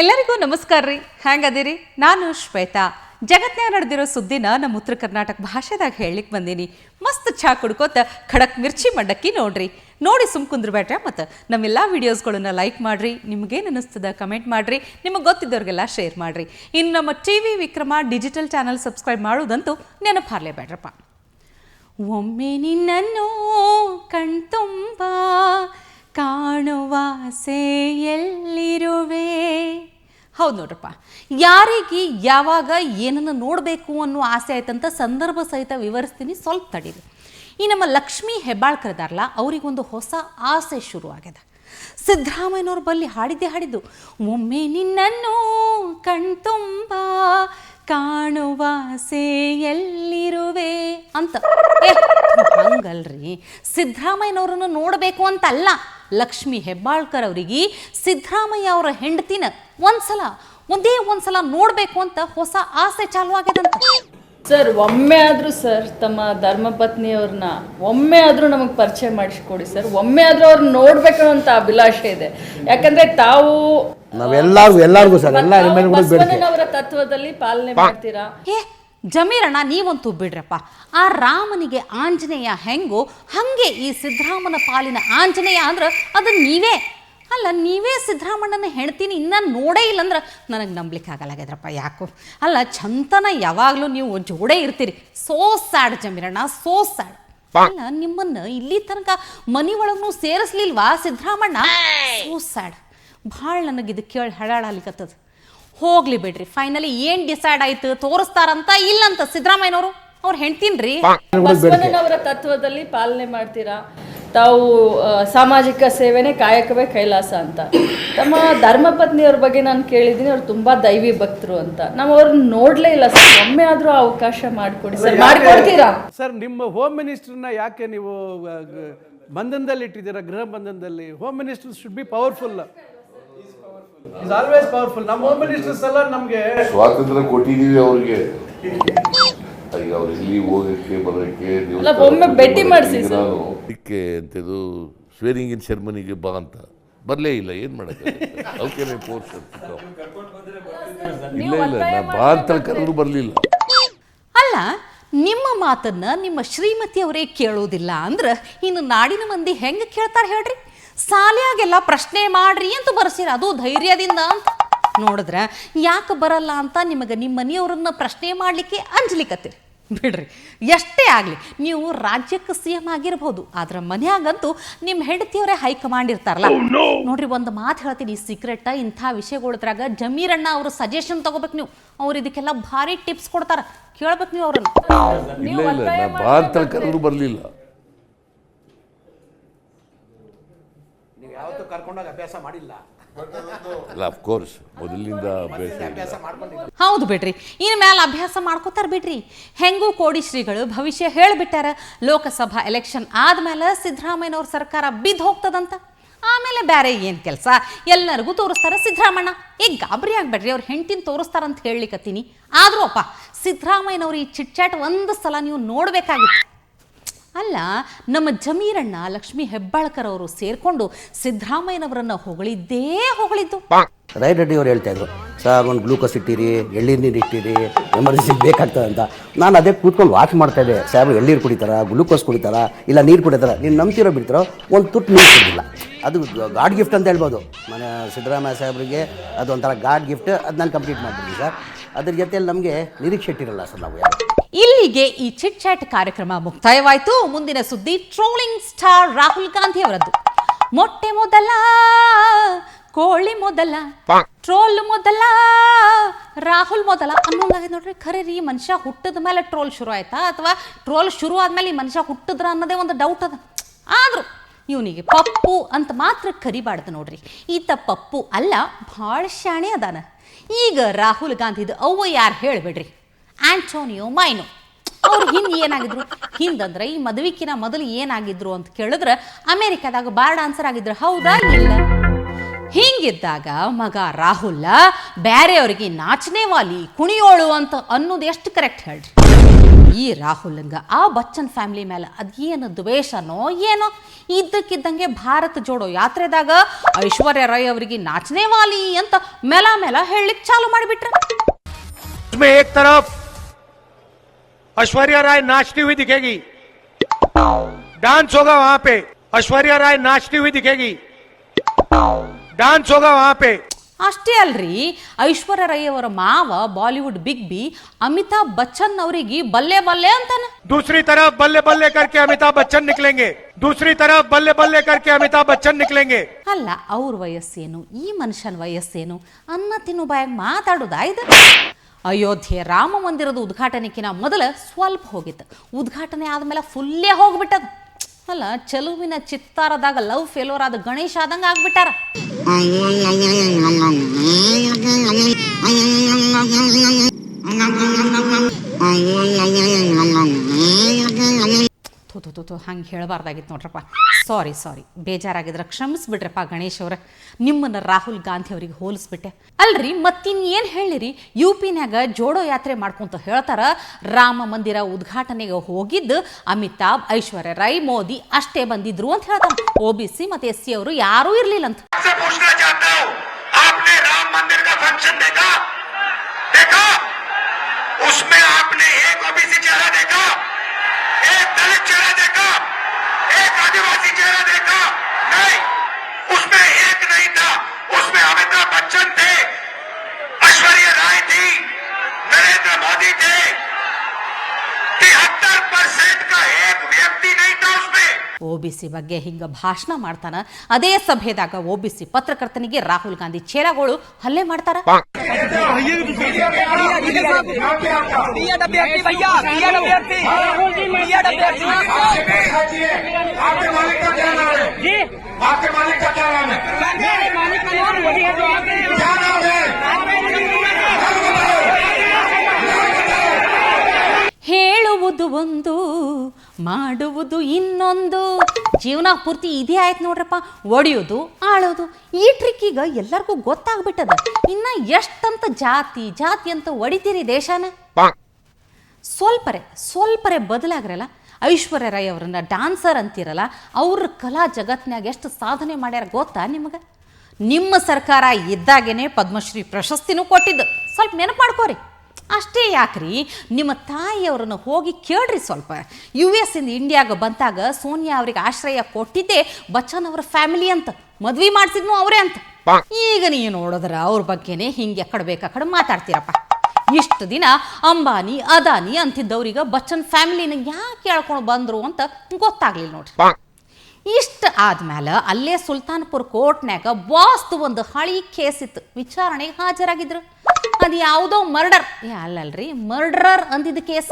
ಎಲ್ಲರಿಗೂ ನಮಸ್ಕಾರ ರೀ. ಹ್ಯಾಂಗದಿರಿ? ನಾನು ಶ್ವೇತಾ. ಜಗತ್ನ್ಯಾಗ ನಡೆದಿರೋ ಸುದ್ದಿನ ನಮ್ಮ ಉತ್ತರ ಕರ್ನಾಟಕ ಭಾಷೆದಾಗ ಹೇಳಲಿಕ್ಕೆ ಬಂದೀನಿ. ಮಸ್ತ್ ಚಾ ಕುಡ್ಕೋತ ಖಡಕ್ ಮಿರ್ಚಿ ಮಂಡಕ್ಕಿ ನೋಡ್ರಿ. ನೋಡಿ ಸುಮ್ ಬೇಟ್ರೆ ಮತ್ತು ನಮ್ಮೆಲ್ಲ ವೀಡಿಯೋಸ್ಗಳನ್ನ ಲೈಕ್ ಮಾಡ್ರಿ, ನಿಮ್ಗೇನು ಅನ್ನಿಸ್ತದ ಕಮೆಂಟ್ ಮಾಡ್ರಿ, ನಿಮಗೆ ಗೊತ್ತಿದ್ದವ್ರಿಗೆಲ್ಲ ಶೇರ್ ಮಾಡ್ರಿ. ಇನ್ನು ನಮ್ಮ T V Vikrama digital channel subscribe ಮಾಡೋದಂತೂ ನೆನಪಾರ್ಲೇಬೇಡ್ರಪ್ಪ. ಒಮ್ಮೆ ನಿನ್ನನ್ನು ಕಣ್ತುಂಬ ಕಾಣುವಾಸೆ ಎಲ್ಲಿರುವೆ ಹೌದು ನೋಡ್ರಪ್ಪ. ಯಾರಿಗೆ ಯಾವಾಗ ಏನನ್ನು ನೋಡಬೇಕು ಅನ್ನೋ ಆಸೆ ಆಯ್ತಂತ ಸಂದರ್ಭ ಸಹಿತ ವಿವರಿಸ್ತೀನಿ, ಸ್ವಲ್ಪ ತಡೀರಿ. ಈ ನಮ್ಮ ಲಕ್ಷ್ಮೀ ಹೆಬ್ಬಾಳ್ಕರ್ ಇದಾರಲ್ಲ ಅವರಿಗೊಂದು ಹೊಸ ಆಸೆ ಶುರು ಆಗ್ಯದ ಸಿದ್ದರಾಮಯ್ಯನವ್ರ ಬಲ್ಲಿ ಹಾಡಿದ್ದೆ ಹಾಡಿದ್ದು, ಒಮ್ಮೆ ನಿನ್ನನ್ನು ಕಣ್ತುಂಬ ಕಾಣುವಾಸೆಯಲ್ಲಿರುವೆ ಅಂತ. ಏ, ಹಂಗಲ್ರಿ ಸಿದ್ದರಾಮಯ್ಯನವ್ರನ್ನು ನೋಡಬೇಕು ಅಂತ ಅಲ್ಲ ಲಕ್ಷ್ಮಿ ಹೆಬ್ಬಾಳ್ಕರ್ ಅವರಿಗೆ ಸಿದ್ದರಾಮಯ್ಯ ಅವರ ಹೆಂಡತಿನ ಒಂದ್ಸಲ ಒಂದೇ ಒಂದ್ಸಲ ನೋಡಬೇಕು ಅಂತ ಹೊಸ ಆಸೆ ಚಾಲು ಆಗ್ಯದಂತ ಸರ್ ಒಮ್ಮೆ ಆದರೂ ಸರ್ ತಮ್ಮ ಧರ್ಮಪತ್ನಿಯವ್ರನ್ನ ಒಮ್ಮೆ ಆದರೂ ನಮಗೆ ಪರಿಚಯ ಮಾಡಿಸ್ಕೊಡಿ ಸರ್. ಒಮ್ಮೆ ಆದರೂ ಅವ್ರನ್ನ ನೋಡ್ಬೇಕು ಅಂತ ಅಭಿಲಾಷೆ ಇದೆ. ಯಾಕಂದ್ರೆ ತಾವು ನಾವೆಲ್ಲರಿಗೂ ಎಲ್ಲರಿಗೂ ಸರ್ ಎಲ್ಲ ಬಸವಣ್ಣನವರ ತತ್ವದಲ್ಲಿ ಪಾಲನೆ ಮಾಡ್ತೀರಾ? ಏ ಜಮೀರಣ್ಣ ನೀವಂತೂ ಬಿಡ್ರಪ್ಪ ಆ ರಾಮನಿಗೆ ಆಂಜನೇಯ ಹೆಂಗೋ ಹಂಗೆ ಈ ಸಿದ್ಧರಾಮನ ಪಾಲಿನ ಆಂಜನೇಯ ಅಂದ್ರೆ ಅದು ನೀವೇ. ಅಲ್ಲ ನೀವೇ ಸಿದ್ಧರಾಮಣ್ಣನ ಹೆಣ್ತೀನಿ ಇನ್ನ ನೋಡೇ ಇಲ್ಲ ಅಂದ್ರೆ ನನಗೆ ನಂಬಲಿಕ್ಕೆ ಆಗಲ್ಲಾಗ್ಯದ್ರಪ್ಪ ಯಾಕೋ. ಅಲ್ಲ ಚಂತನ ಯಾವಾಗಲೂ ನೀವು ಜೋಡೇ ಇರ್ತೀರಿ. ಸೋ ಸ್ಯಾಡ್ ಜಮೀರಣ್ಣ ಸೋ ಸ್ಯಾಡ್. ಅಲ್ಲ ನಿಮ್ಮನ್ನ ಇಲ್ಲಿ ತನಕ ಮನಿ ಒಳಗೂ ಸೇರಿಸ್ಲಿಲ್ವಾ ಸಿದ್ದರಾಮಣ್ಣ ಸೋ ಸ್ಯಾಡ್. ಭಾಳ ನನಗೆ ಇದು ಕೇಳಿ ಹಳಾಡಲಿಕತ್ತದ ಹೋಗ್ಲಿ ಬಿಡ್ರಿ. ಫೈನಲಿ ಏನ್ ಡಿಸೈಡ್ ಆಯ್ತು? ತೋರಿಸ್ತಾರಂತ ಇಲ್ಲಂತ ಸಿದ್ದರಾಮಯ್ಯನವರು ಅವ್ರು ಹೆಣ್ತೀನ್ರಿ ಬಸವಣ್ಣನವರ ತತ್ವದಲ್ಲಿ ಪಾಲನೆ ಮಾಡ್ತೀರಾ? ತಾವು ಸಾಮಾಜಿಕ ಸೇವೆನೇ ಕಾಯಕವೇ ಕೈಲಾಸ ಅಂತ. ತಮ್ಮ ಧರ್ಮಪತ್ನಿಯವ್ರ ಬಗ್ಗೆ ನಾನು ಕೇಳಿದ್ದೀನಿ ಅವ್ರು ತುಂಬಾ ದೈವಿ ಭಕ್ತರು ಅಂತ. ನಾವು ಅವ್ರನ್ನ ನೋಡ್ಲೇ ಇಲ್ಲ ಸರ್. ಒಮ್ಮೆ ಆದ್ರೂ ಅವಕಾಶ ಮಾಡಿಕೊಡಿ ಸರ್. ಮಾಡ್ಕೊಡ್ತೀರಾ? ಸರ್ ನಿಮ್ಮ ಹೋಮ್ ಮಿನಿಸ್ಟರ್ನ ಯಾಕೆ ನೀವು ಬಂಧನದಲ್ಲಿ ಇಟ್ಟಿದ್ದೀರಾ ಗೃಹ ಬಂಧನದಲ್ಲಿ? Home minister should be powerful powerful ನಮ್ಮ ಹೋಮ್ ಮಿನಿಸ್ಟರ್ಸ್ ಎಲ್ಲ ನಮಗೆ ಸ್ವಾತಂತ್ರ್ಯ ಕೊಟ್ಟಿದೀವಿ ಅವ್ರಿಗೆ. ಈಗ ಅವ್ರು ಇಲ್ಲಿ ಹೋಗಕ್ಕೆ ಬರೋಕ್ಕೆ ಅಲ್ಲ, ಒಮ್ಮೆ ಭೇಟಿ ಮಾಡ್ಸಿ. ನಾನು ಸ್ವೇರಿಂಗ್ ಇನ್ ಸೆರ್ಮನಿಗೆ ಬಾ ಅಂತ. ಬರಲೇ ಇಲ್ಲ ಏನು ಮಾಡೋಕ್ಕೆ? ಅವಕ್ಕೆ ಫೋರ್ಸ್ ಇಲ್ಲ ಇಲ್ಲ ಬಾ ಅಂತ ಕರೆದ್ರು ಬರಲಿಲ್ಲ. ಅಲ್ಲ ನಿಮ್ಮ ಮಾತನ್ನ ನಿಮ್ಮ ಶ್ರೀಮತಿ ಅವರೇ ಕೇಳೋದಿಲ್ಲ ಅಂದ್ರೆ ಇನ್ನು ನಾಡಿನ ಮಂದಿ ಹೆಂಗ ಕೇಳ್ತಾರೆ ಹೇಳ್ರಿ? ಸಾಲಿಯಾಗೆಲ್ಲ ಪ್ರಶ್ನೆ ಮಾಡ್ರಿ ಅಂತ ಬರ್ಸಿರ. ಅದು ಧೈರ್ಯದಿಂದ ಅಂತ ನೋಡಿದ್ರೆ ಯಾಕೆ ಬರಲ್ಲ ಅಂತ ನಿಮಗೆ ನಿಮ್ಮ ಮನೆಯವ್ರನ್ನ ಪ್ರಶ್ನೆ ಮಾಡಲಿಕ್ಕೆ ಅಂಜ್ಲಿಕತ್ತೀರಿ ಬಿಡ್ರಿ ಎಷ್ಟೇ ಆಗಲಿ ನೀವು ರಾಜ್ಯಕ್ಕೆ ಸಿ ಎಂ ಆಗಿರ್ಬೋದು ಆದ್ರೆ ಮನೆಯಾಗಂತೂ ನಿಮ್ಮ ಹೆಂಡತಿಯವರೇ ಹೈಕಮಾಂಡ್ ಇರ್ತಾರಲ್ಲ. ನೋಡ್ರಿ ಒಂದು ಮಾತು ಹೇಳ್ತೀನಿ ಸೀಕ್ರೆಟ್ ಇಂಥ ವಿಷಯಗಳದ್ರಾಗ ಜಮೀರಣ್ಣ ಅವರು ಸಜೆಷನ್ ತಗೋಬೇಕು ನೀವು. ಅವ್ರು ಇದಕ್ಕೆಲ್ಲ ಭಾರಿ ಟಿಪ್ಸ್ ಕೊಡ್ತಾರೆ. ಕೇಳ್ಬೇಕು ನೀವು ಅವ್ರನ್ನ. ಬರಲಿಲ್ಲ ನೀವು ಯಾವತ್ತೂ ಕರ್ಕೊಂಡೋಗಿ ಅಭ್ಯಾಸ ಮಾಡಿಲ್ಲ. ಅಲ್ಲ ಅಫ್ಕೋರ್ಸ್ ಮೊದಲಿನಿಂದ ಅಭ್ಯಾಸ ಇಲ್ಲ. ಹೌದು ಬಿಡ್ರಿ. ಇನ್ ಮೇಲೆ ಅಭ್ಯಾಸ ಮಾಡ್ಕೋತಾರ ಬಿಡ್ರಿ. ಹೆಂಗೂ ಕೋಡಿ ಶ್ರೀಗಳು ಭವಿಷ್ಯ ಹೇಳಿಬಿಟ್ಟಾರ ಲೋಕಸಭಾ ಎಲೆಕ್ಷನ್ ಆದ್ಮೇಲೆ ಸಿದ್ದರಾಮಯ್ಯನವ್ರ ಸರ್ಕಾರ ಬಿದ್ದು ಹೋಗ್ತದಂತ. ಆಮೇಲೆ ಬೇರೆ ಏನು ಕೆಲಸ? ಎಲ್ಲರಿಗೂ ತೋರಿಸ್ತಾರ ಸಿದ್ದರಾಮಣ್ಣ. ಈಗ ಗಾಬರಿ ಆಗ್ಬೇಡ್ರಿ ಅವ್ರ ಹೆಂಡ್ತಿನ ತೋರಿಸ್ತಾರಂತ ಹೇಳಿಕತ್ತೀನಿ ಆದ್ರೂ ಅಪ್ಪ ಸಿದ್ದರಾಮಯ್ಯನವ್ರ ಈ ಚಿಟ್ಚಾಟ್ ಒಂದು ಸಲ ನೀವು ನೋಡಬೇಕಾಗಿತ್ತು. ಅಲ್ಲ ನಮ್ಮ ಜಮೀರಣ್ಣ ಲಕ್ಷ್ಮಿ ಹೆಬ್ಬಾಳ್ಕರ್ ಅವರು ಸೇರ್ಕೊಂಡು ಸಿದ್ದರಾಮಯ್ಯನವರನ್ನ ಹೊಗಳಿದ್ದೇ ಹೊಗಳಿದ್ದು. ರೈ ರೆಡ್ಡಿ ಅವ್ರು ಹೇಳ್ತಾ ಇದ್ರು ಸರ್ ಒಂದು ಗ್ಲೂಕೋಸ್ ಇಟ್ಟಿರಿ ಎಳ್ನೀರು ನೀರು ಇಟ್ಟಿರಿ ಎಮರ್ಜೆನ್ಸಿ ಬೇಕಾಗ್ತದೆ ಅಂತ. ನಾನು ಅದೇ ಕೂತ್ಕೊಂಡು ವಾಚ್ ಮಾಡ್ತಾ ಇದ್ದೆ ಸಾಹೇಬ್ರು ಎಳ್ನೀರು ಕುಡಿತಾರ ಗ್ಲೂಕೋಸ್ ಕುಡಿತಾರ ಇಲ್ಲ ನೀರು ಕುಡಿತಾರ? ನೀನು ನಂಬ್ತಿರೋ ಬಿಡ್ತಾರೋ ಒಂದು ತುಟ್ಟು ನೀರು ಕುಡಿಲ್ಲ ಅದು ಗಾಡ್ ಗಿಫ್ಟ್ ಅಂತ ಹೇಳ್ಬೋದು. ಮನೆ ಸಿದ್ದರಾಮಯ್ಯ ಸಾಹೇಬ್ರಿಗೆ ಅದೊಂಥರ ಗಾಡ್ ಗಿಫ್ಟ್ ಅದು ನಾನು ಕಂಪ್ಲೀಟ್ ಮಾಡ್ತೀನಿ ಸರ್. ಅದ್ರ ಜೊತೆಯಲ್ಲಿ ನಮಗೆ ನಿರೀಕ್ಷೆ ಇಟ್ಟಿರಲ್ಲ ಸರ್ ನಾವು ಯಾರು ಇಲ್ಲಿಗೆ ಈ ಚಿಟ್ ಚಾಟ್ ಕಾರ್ಯಕ್ರಮ ಮುಕ್ತಾಯವಾಯಿತು. ಮುಂದಿನ ಸುದ್ದಿ ಟ್ರೋಲಿಂಗ್ ಸ್ಟಾರ್ ರಾಹುಲ್ ಗಾಂಧಿ ಅವರದ್ದು. ಮೊಟ್ಟೆ ಮೊದಲ ಕೋಳಿ ಮೊದಲ ಟ್ರೋಲ್ ಮೊದಲ ರಾಹುಲ್ ಮೊದಲ. ಅನ್ನೋದಾಗ ನೋಡ್ರಿ ಖರೆ ರೀ ಮನುಷ್ಯ ಹುಟ್ಟದ ಮೇಲೆ ಟ್ರೋಲ್ ಶುರು ಆಯ್ತಾ? ಅಥವಾ ಟ್ರೋಲ್ ಶುರು ಆದ್ಮೇಲೆ ಈ ಮನುಷ್ಯ ಹುಟ್ಟಿದ್ರ ಅನ್ನೋದೇ ಒಂದು ಡೌಟ್ ಅದ? ಆದ್ರೂ ಇವನಿಗೆ ಪಪ್ಪು ಅಂತ ಮಾತ್ರ ಕರಿಬಾರ್ದು ನೋಡ್ರಿ. ಈತ ಪಪ್ಪು ಅಲ್ಲ ಭಾಳ ಶಾಣೆ ಅದಾನ. ಈಗ ರಾಹುಲ್ ಗಾಂಧಿದು ಅವ್ವ ಯಾರು ಹೇಳ್ಬಿಡ್ರಿ? Antonio Maino. ಅವ್ರು ಹಿಂದೆ ಏನಾಗಿದ್ರು? ಹಿಂದಂದ್ರೆ ಈ ಮದುವಿಕಿನ ಮೊದಲು ಏನಾಗಿದ್ರು ಅಂತ ಕೇಳಿದ್ರೆ ಅಮೆರಿಕಾದಾಗ ಬಾರ್ಡ್ ಆನ್ಸರ್ ಆಗಿದ್ರು ಹೌದಾ ಇಲ್ಲ? ಹಿಂಗಿದ್ದಾಗ ಮಗ ರಾಹುಲ್ ಬ್ಯಾರೆಯವ್ರಿಗೆ ನಾಚನೆ ವಾಲಿ, ಕುಣಿಯೋಳು ಅಂತ ಅನ್ನೋದು ಎಷ್ಟು ಕರೆಕ್ಟ್ ಹೇಳ್ರಿ? ಈ ರಾಹುಲ್ಂಗ ಆ ಬಚ್ಚನ್ ಫ್ಯಾಮಿಲಿ ಮೇಲೆ ಅದೇನು ದ್ವೇಷನೋ ಏನೋ? ಇದ್ದಕ್ಕಿದ್ದಂಗೆ ಭಾರತ ಜೋಡೋ ಯಾತ್ರೆದಾಗ ಐಶ್ವರ್ಯ ರಾಯ್ ಅವರಿಗೆ ನಾಚನೆ ವಾಲಿ ಅಂತ ಮೆಲ ಮೆಲ ಹೇಳಲಿಕ್ಕೆ ಚಾಲು ಮಾಡಿಬಿಟ್ರೆ. ऐश्वर्या राय नाचती हुई दिखेगी डांस होगा वहां पे ऐश्वर्या राय नाचती हुई दिखेगी डांस होगा वहां पे ಅಷ್ಟೇ ಅಲ್ರಿ ಐಶ್ವರ್ಯ ರೈ ಅವರ ಮಾವ Bollywood big B Amitabh Bachchan ಅವರಿಗೆ ಬಲ್ಲೆ ಬಲ್ಲೆ ಅಂತಾನೆ दूसरी तरफ बल्ले बल्ले करके अमिताभ बच्चन निकलेंगे दूसरी तरफ बल्ले बल्ले करके अमिताभ बच्चन निकलेंगे ಅಲ್ಲ ಅವ್ರ ವಯಸ್ಸೇನು ಈ ಮನುಷ್ಯನ ವಯಸ್ಸೇನು ಅನ್ನ ತಿನ್ನು ಬಾಯಾಗ ಮಾತಾಡೋದಾ ಇದು ಅಯೋಧ್ಯೆ ರಾಮ ಮಂದಿರದ ಉದ್ಘಾಟನೆಕಿನ ಮೊದಲು ಸ್ವಲ್ಪ ಹೋಗಿತ್ತು. ಉದ್ಘಾಟನೆ ಆದಮೇಲೆ ಫುಲ್ಲೇ ಹೋಗ್ಬಿಟ್ಟದ. ಅಲ್ಲ, ಚೆಲುವಿನ ಚಿತ್ತಾರದಾಗ ಲವ್ ಫೇಲೋರ್ ಆದ ಗಣೇಶ ಆದಂಗ ಆಗ್ಬಿಟ್ಟಾರ. ಹಂಗೆ ಹೇಳಬಾರ್ದಾಗಿತ್ತು ನೋಡ್ರಪ್ಪ. ಸಾರಿ ಸಾರಿ ಬೇಜಾರಾಗಿದ್ರೆ ಕ್ಷಮಿಸ್ಬಿಡ್ರಪ್ಪ ಗಣೇಶ್ ಅವ್ರ ನಿಮ್ಮನ್ನ ರಾಹುಲ್ ಗಾಂಧಿ ಅವರಿಗೆ ಹೋಲಿಸ್ಬಿಟ್ಟೆ ಅಲ್ರಿ ಮತ್ತಿನ್ನೇನು ಹೇಳಿರಿ ಯು ಪಿನ್ಯಾಗ ಜೋಡೋ ಯಾತ್ರೆ ಮಾಡ್ಕೊಂತ ಹೇಳ್ತಾರ ರಾಮ ಮಂದಿರ ಉದ್ಘಾಟನೆಗೆ ಹೋಗಿದ್ದು ಅಮಿತಾಬ್ ಐಶ್ವರ್ಯ ರೈ ಮೋದಿ ಅಷ್ಟೇ ಬಂದಿದ್ರು ಅಂತ ಹೇಳ್ತಾನೆ ಒ ಬಿ ಸಿ ಮತ್ತು ಎಸ್ ಸಿ ಅವರು ಯಾರೂ ಇರಲಿಲ್ಲ ಅಂತ आपसे नरेंद्र मोदी थे तिहत्तर परसेंट का एक व्यक्ति नहीं था उसमें ಒ ಬಿ ಸಿ ಬಗ್ಗೆ ಹಿಂಗೆ ಭಾಷಣ ಮಾಡ್ತಾನ ಅದೇ ಸಭೆದಾಗ ಒ ಬಿ ಸಿ ಪತ್ರಕರ್ತನಿಗೆ ರಾಹುಲ್ ಗಾಂಧಿ ಚೇಲಾಗಳು ಹಲ್ಲೆ ಮಾಡ್ತಾರ आपके मालिक का क्या नाम है ಒಂದು, ಮಾಡುವುದು ಇನ್ನೊಂದು. ಜೀವನ ಪೂರ್ತಿ ಇದೇ ಆಯ್ತು ನೋಡ್ರಪ್ಪ. ಒಡೆಯೋದು ಆಳೋದು. ಈ ಟ್ರಿಕ್ ಈಗ ಎಲ್ಲರಿಗೂ ಗೊತ್ತಾಗ್ಬಿಟ್ಟದ. ಇನ್ನ ಎಷ್ಟಂತ ಜಾತಿ ಜಾತಿ ಅಂತ ಒಡಿತೀರಿ ದೇಶನ? ಸ್ವಲ್ಪರೆ ಸ್ವಲ್ಪರೆ ಬದಲಾಗ್ರಲ್ಲ. ಐಶ್ವರ್ಯ ರೈ ಅವ್ರನ್ನ ಡಾನ್ಸರ್ ಅಂತಿರಲ್ಲ, ಅವ್ರ ಕಲಾ ಜಗತ್ನಾಗ ಎಷ್ಟು ಸಾಧನೆ ಮಾಡ್ಯಾರ ಗೊತ್ತಾ ನಿಮಗೆ? ನಿಮ್ಮ ಸರ್ಕಾರ ಇದ್ದಾಗೇನೆ ಪದ್ಮಶ್ರೀ ಪ್ರಶಸ್ತಿನೂ ಕೊಟ್ಟಿದ್ದು. ಸ್ವಲ್ಪ ನೆನಪು ಮಾಡ್ಕೋರಿ. ಅಷ್ಟೇ ಯಾಕ್ರಿ? ನಿಮ್ಮ ತಾಯಿಯವ್ರನ್ನ ಹೋಗಿ ಕೇಳ್ರಿ ಸ್ವಲ್ಪ. ಯು ಎಸ್ ಇಂದ ಇಂಡಿಯಾಗ ಬಂದಾಗ ಸೋನಿಯಾ ಅವರಿಗೆ ಆಶ್ರಯ ಕೊಟ್ಟಿದ್ದೆ, ಬಚ್ಚನ್ ಅವರ ಫ್ಯಾಮಿಲಿ ಅಂತ. ಮದ್ವಿ ಮಾಡಿಸಿದ್ನು ಅವರೇ ಅಂತ. ಈಗ ನೀವು ನೋಡಿದ್ರ ಅವ್ರ ಬಗ್ಗೆನೆ ಹಿಂಗೆ ಎಕಡೆ ಬೇಕಾಕಡೆ ಮಾತಾಡ್ತೀರಪ್ಪ. ಇಷ್ಟು ದಿನ ಅಂಬಾನಿ, ಅದಾನಿ ಅಂತಿದ್ದವ್ರೀಗ ಬಚ್ಚನ್ ಫ್ಯಾಮಿಲಿನ ಯಾಕೆ ಕೇಳ್ಕೊಂಡು ಬಂದ್ರು ಅಂತ ಗೊತ್ತಾಗ್ಲಿಲ್ಲ ನೋಡ್ರಿ. ಇಷ್ಟ ಆದ್ಮೇಲೆ ಅಲ್ಲೇ ಸುಲ್ತಾನ್ಪುರ್ ಕೋರ್ಟ್ನ್ಯಾಗ ಬಾಸ್ದು ಒಂದು ಹಳಿ ಕೇಸ್ ಇತ್ತು ವಿಚಾರಣೆಗೆ ಹಾಜರಾಗಿದ್ರು. ಅದು ಯಾವುದೋ ಮರ್ಡರ್. ಏ, ಅಲ್ಲಲ್ರಿ, ಮರ್ಡರರ್ ಅಂದಿದ್ದ ಕೇಸ್.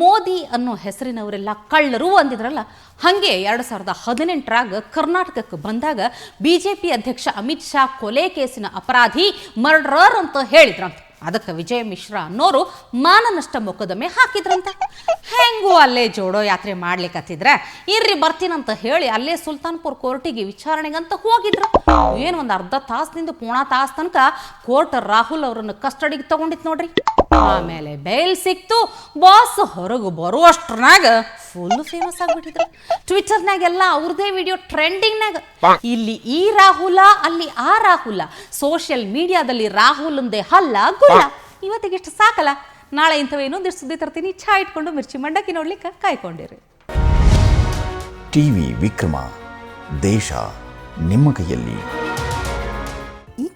ಮೋದಿ ಅನ್ನೋ ಹೆಸರಿನವರೆಲ್ಲ ಕಳ್ಳರು ಅಂದಿದ್ರಲ್ಲ, ಹಾಗೆ ಎರಡು ಸಾವಿರದ ಹದಿನೆಂಟರಾಗ ಕರ್ನಾಟಕಕ್ಕೆ ಬಂದಾಗ ಬಿ ಜೆ ಪಿ ಅಧ್ಯಕ್ಷ ಅಮಿತ್ ಶಾ ಕೊಲೆ ಕೇಸಿನ ಅಪರಾಧಿ, ಮರ್ಡರರ್ ಅಂತ ಹೇಳಿದ್ರಂತ. ಅದಕ್ಕೆ ವಿಜಯ ಮಿಶ್ರಾ ಅನ್ನೋರು ಮಾನನಷ್ಟ ಮೊಕದ್ದಮೆ ಹಾಕಿದ್ರಂತ. ಹೆಂಗೂ ಅಲ್ಲೇ ಜೋಡೋ ಯಾತ್ರೆ ಮಾಡ್ಲಿಕ್ಕತ್ತಿದ್ರೆ ಇರ್ರಿ ಬರ್ತೀನಂತ ಹೇಳಿ ಅಲ್ಲೇ ಸುಲ್ತಾನ್ಪುರ್ ಕೋರ್ಟಿಗೆ ವಿಚಾರಣೆಗಂತ ಹೋಗಿದ್ರು. ಏನು ಒಂದು ಅರ್ಧ ತಾಸಿನಿಂದ ಪೂರ್ಣ ತಾಸು ತನಕ ಕೋರ್ಟ್ ರಾಹುಲ್ ಅವರನ್ನು ಕಸ್ಟಡಿಗೆ ತಗೊಂಡಿತ್ತು ನೋಡ್ರಿ. ಆಮೇಲೆ ಬೇಲ್ ಸಿಕ್ತು. ಬಾಸ್ ಹೊರಗೆ ಬರುವಷ್ಟ್ರನಾಗ ಫುಲ್ ಫೇಮಸ್ ಆಗ್ಬಿಟ್ಟಿದ್ರು. ಟ್ವಿಟರ್ನಾಗೆಲ್ಲ ಅವ್ರದೇ ವಿಡಿಯೋ ಟ್ರೆಂಡಿಂಗ್ನಾಗ ಇಲ್ಲಿ ಈ ರಾಹುಲ ಅಲ್ಲಿ ಆ ರಾಹುಲ. ಸೋಷಿಯಲ್ ಮೀಡಿಯಾದಲ್ಲಿ ರಾಹುಲ್ಂದೇ ಹಲ್ಲ ಗುಲ್ಲ ಇವತ್ತಿಗೆ ಇಷ್ಟು ಸಾಕಲ್ಲ. ನಾಳೆ ಇಂಥವು ಇನ್ನೊಂದಿಷ್ಟು ಸುದ್ದಿ ತರ್ತೀನಿ. ಚಾ ಇಟ್ಕೊಂಡು ಮಿರ್ಚಿ ಮಂಡಕ್ಕಿ ನೋಡ್ಲಿಕ್ಕೆ ಕಾಯ್ಕೊಂಡಿರಿ. ಟಿವಿ ವಿಕ್ರಮ. ದೇಶ ನಿಮ್ಮ ಕೈಯಲ್ಲಿ.